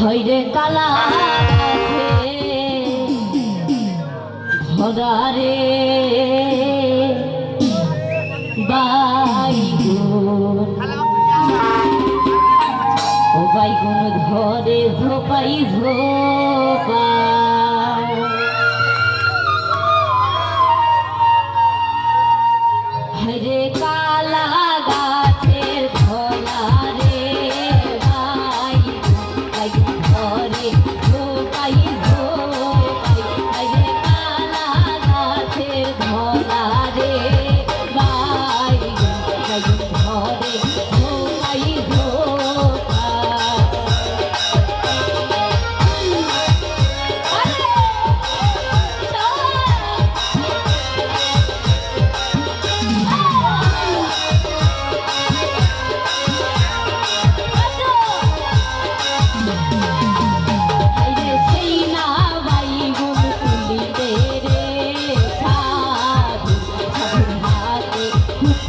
হইরে কালা ভগারে বাইগুন ও বাইগুন ধরে ঝোপাই ঝোপা।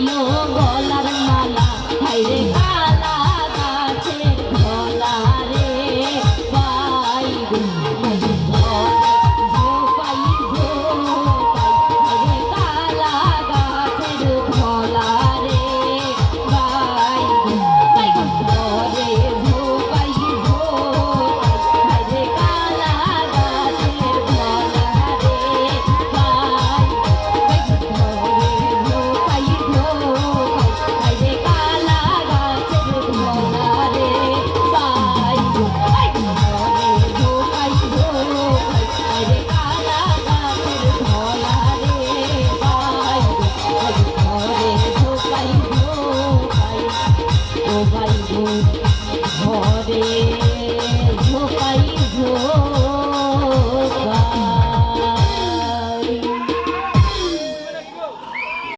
Bailó